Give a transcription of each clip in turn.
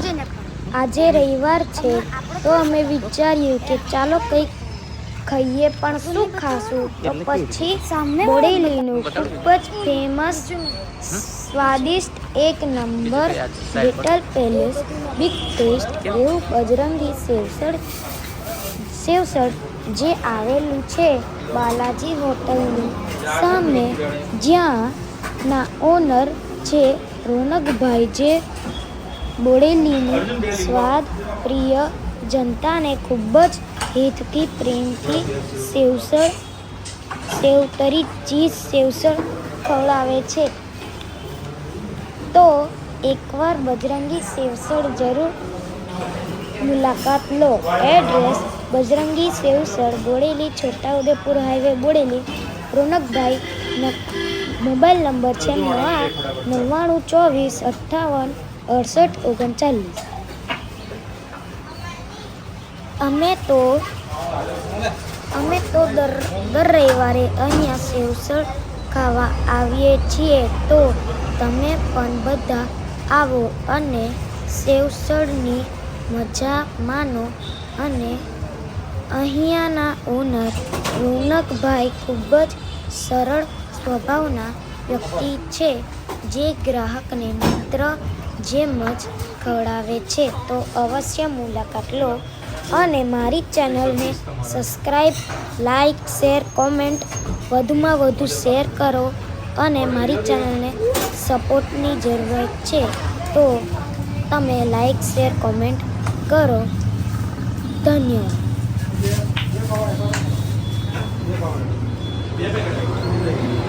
આજે રવિવાર છે તો અમે વિચાર્યું કે ચાલો કંઈક ખાઈએ પણ શું ખાશું? તો પછી બોડેલીનું ખૂબ જ ફેમસ સ્વાદિષ્ટ એક number little palace big taste એવું બજરંગી સેવસળ સેવસળ જે આવેલું છે બાલાજી હોટલની સામે. જ્યાં ના ઓનર છે રોનકભાઈ જે બોડેલીની સ્વાદ પ્રિય જનતાને ખૂબ જ હિતથી, પ્રેમથી સેવસળ, સેવતરી ચીઝ સેવસળ ખવડાવે છે. તો એકવાર બજરંગી સેવસળ જરૂર મુલાકાત લો. Address, Bajrangi સેવસળ, Bodeli Chhota Udepur highway, Bodeli, રોનકભાઈ mobile number છે નવા નવ્વાણું, ચોવીસ, અઠ્ઠાવન, અડસઠ, ઓગણચાલીસ. અમે તો અમે તો દર દર રવિવારે અહીંયા સેવસળ ખાવા આવીએ છીએ તો તમે પણ બધા આવો અને સેવસળની મજા માનો અને અહીંયાના ઓનર રોનકભાઈ ખૂબ જ સરળ સ્વભાવના વ્યક્તિ છે જે ગ્રાહકને માત્ર જેમ જ ખવડાવે છે તો અવશ્ય મુલાકાત લો અને મારી ચેનલને સબસ્ક્રાઈબ લાઈક શેર, કોમેન્ટ વધુમાં વધુ શેર કરો અને મારી ચેનલને સપોર્ટની જરૂરત છે તો તમે લાઈક શેર, કોમેન્ટ કરો. ધન્યવાદ.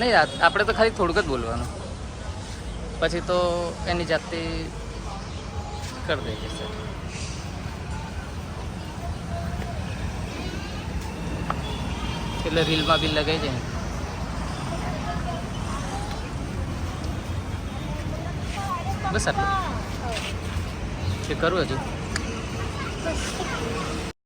નહીં આપણે તો ખાલી થોડુંક જ બોલવાનું. પછી તો એની જાતે કરી દઈ સર એટલે રીલમાં બી લગાઈ જાય. બસ આટલું. એ કરું હજુ.